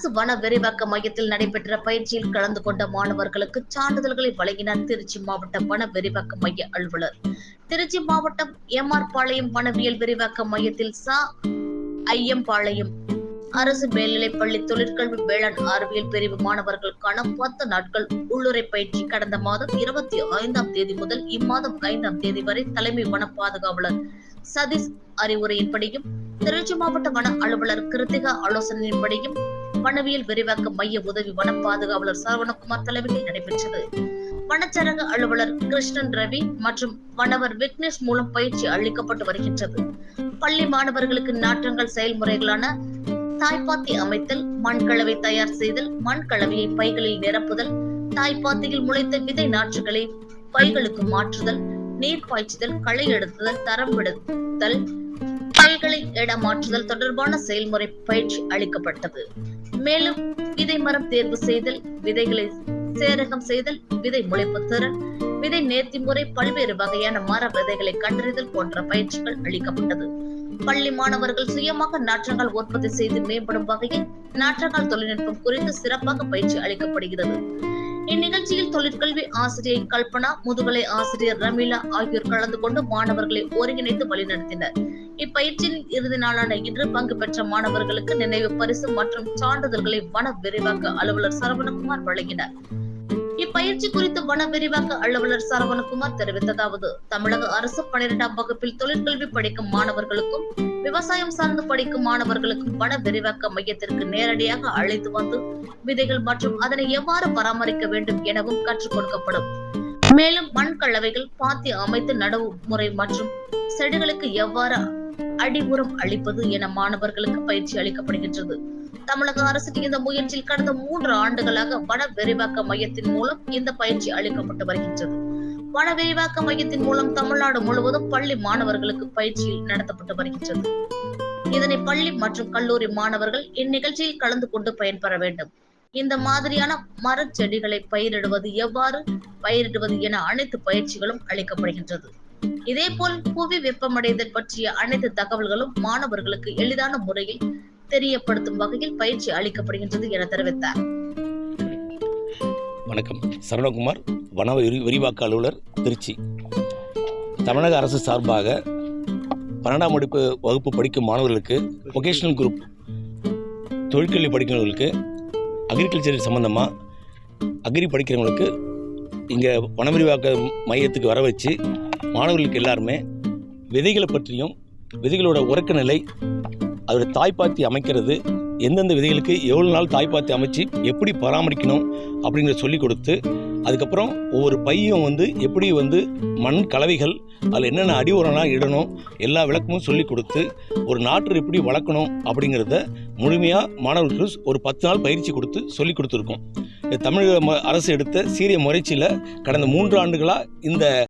அரசு வன விரிவாக்க மையத்தில் நடைபெற்ற பயிற்சியில் கலந்து கொண்ட மாணவர்களுக்கு சான்றிதழ்களை வழங்கினார் திருச்சி மாவட்ட வன விரிவாக்க மைய அலுவலர். திருச்சி மாவட்டம் எம் ஆர் பாளையம் வனவியல் விரிவாக்க மையத்தில் சா. ஐயம்பாளையம் அரசு மேல்நிலைப் பள்ளி தொழிற்கல்வி வேளாண் அறிவியல் பிரிவு மாணவர்களுக்கான பத்து நாட்கள் உள்ளுரை பயிற்சி கடந்த மாதம் இருபத்தி ஐந்தாம் தேதி முதல் இம்மாதம் ஐந்தாம் தேதி வரை தலைமை வன பாதுகாவலர் சதீஷ் அறிவுரையின்படியும் திருச்சி மாவட்ட வன அலுவலர் கிருத்திகா ஆலோசனையின்படியும் வனவியல் விரிவாக்க மைய உதவி வனம் பாதுகாவலர் சரவணகுமார் தலைமையில் நடைபெற்றது. வனச்சரக அலுவலர் கிருஷ்ணன் ரவி மற்றும் வனவர் விக்னேஷ் மூலம் பயிற்சி அளிக்கப்பட்டு வருகின்றது. பள்ளி மாணவர்களுக்கு நாற்றங்கள் செயல்முறைகளான தாய்ப்பாத்தி அமைத்தல் மண்கலவை தயார் செய்தல் மண்கலவையை பைகளில் நிரப்புதல் தாய்ப்பாத்தியில் முளைத்த விதை நாற்றுகளை பைகளுக்கு மாற்றுதல் நீர் பாய்ச்சுதல் களை எடுத்துதல் தரம் விடுதல் பைகளை இடமாற்றுதல் தொடர்பான செயல்முறை பயிற்சி அளிக்கப்பட்டது. மேலும் விதை மரம் தேர்வு செய்தல் விதைகளை சேரகம் செய்தல் விதை முளைப்பு திறன் விதை நேர்த்தி முறை பல்வேறு வகையான மர விதைகளை கண்டறிதல் போன்ற பயிற்சிகள் அளிக்கப்பட்டது. பள்ளி மாணவர்கள் சுயமாக நாற்றங்கள் உற்பத்தி செய்து மேம்படும் வகையில் நாற்றங்கால் தொழில்நுட்பம் குறித்து சிறப்பாக பயிற்சி அளிக்கப்படுகிறது. இந்நிகழ்ச்சியில் தொழிற்கல்வி ஆசிரியை கல்பனா முதுகலை ஆசிரியர் ரமீலா ஆகியோர் கலந்து கொண்டு மாணவர்களை ஒருங்கிணைத்து வழிநடத்தினர். இப்பயிற்சியின் இறுதி நாளான இன்று பங்கு பெற்ற மாணவர்களுக்கு நினைவு பரிசு மற்றும் சான்றிதழ்களை வன விரிவாக்க அலுவலர் சரவணகுமார் வழங்கினார். இப்பயிற்சி குறித்து வன விரிவாக்க அலுவலர் சரவணகுமார் தெரிவித்ததாவது தமிழக அரசு பனிரெண்டாம் வகுப்பில் தொழிற்கல்வி படிக்கும் மாணவர்களுக்கும் விவசாயம் சார்ந்து படிக்கும் மாணவர்களுக்கும் வன விரிவாக்க மையத்திற்கு நேரடியாக அழைத்து வந்து விதைகள் மற்றும் அதனை எவ்வாறு பராமரிக்க வேண்டும் எனவும் கற்றுக் கொடுக்கப்படும். மேலும் மண் கலவைகள் பாத்தி அமைத்து நடவு முறை மற்றும் செடிகளுக்கு எவ்வாறு அடி உரம் அளிப்பது என மாணவர்களுக்கு பயிற்சி அளிக்கப்படுகின்றது. தமிழக அரசின் இந்த முயற்சியில் கடந்த மூன்று ஆண்டுகளாக வன விரிவாக்க மையத்தின் மூலம் இந்த பயிற்சி அளிக்கப்பட்டு வருகின்றது. வன விரிவாக்க மையத்தின் மூலம் தமிழ்நாடு முழுவதும் பள்ளி மாணவர்களுக்கு பயிற்சியில் நடத்தப்பட்டு வருகின்றது. இதனை பள்ளி மற்றும் கல்லூரி மாணவர்கள் இந்நிகழ்ச்சியில் கலந்து கொண்டு பயன்பெற வேண்டும். இந்த மாதிரியான மரச் செடிகளை பயிரிடுவது எவ்வாறு பயிரிடுவது என அனைத்து பயிற்சிகளும் அளிக்கப்படுகின்றது. இதேபோல் புவி வெப்பமடைதல் பற்றிய அனைத்து தகவல்களும் மாணவர்களுக்கு எளிதான முறையில் தெரியப்படுத்தும் வகையில் பயிற்சி அளிக்கப்படுகின்றது என தெரிவித்தார். வணக்கம். சரவணகுமார் வன விரிவாக்க அலுவலர் திருச்சி. தமிழக அரசு சார்பாக பன்னெண்டாம் வகுப்பு வகுப்பு படிக்கும் மாணவர்களுக்கு வொகேஷனல் குரூப் தொழிற்கல்வி படிக்கிறவங்களுக்கு அக்ரிகல்ச்சர் சம்மந்தமாக அக்ரி படிக்கிறவங்களுக்கு இங்கே வன விரிவாக்க மையத்துக்கு வர வச்சு மாணவர்களுக்கு எல்லாருமே விதைகளை பற்றியும் விதைகளோட உறக்க நிலை அதோட தாய்ப்பாத்தி அமைக்கிறது எந்தெந்த விதைகளுக்கு எவ்வளோ நாள் தாய்ப்பாத்தி அமைச்சு எப்படி பராமரிக்கணும் அப்படிங்கிறத சொல்லி கொடுத்து அதுக்கப்புறம் ஒவ்வொரு பையும் வந்து எப்படி வந்து மண் கலவைகள் அதில் என்னென்ன அடி உரம்லாம் இடணும் எல்லா விளக்கமும் சொல்லி கொடுத்து ஒரு நாற்று எப்படி வளர்க்கணும் அப்படிங்கிறத முழுமையாக மாணவர்களுக்கு ஒரு பத்து நாள் பயிற்சி கொடுத்து சொல்லி கொடுத்துருக்கோம். தமிழக ம- அரசு எடுத்த சீரிய முறைச்சியில் கடந்த மூன்று ஆண்டுகளாக இந்த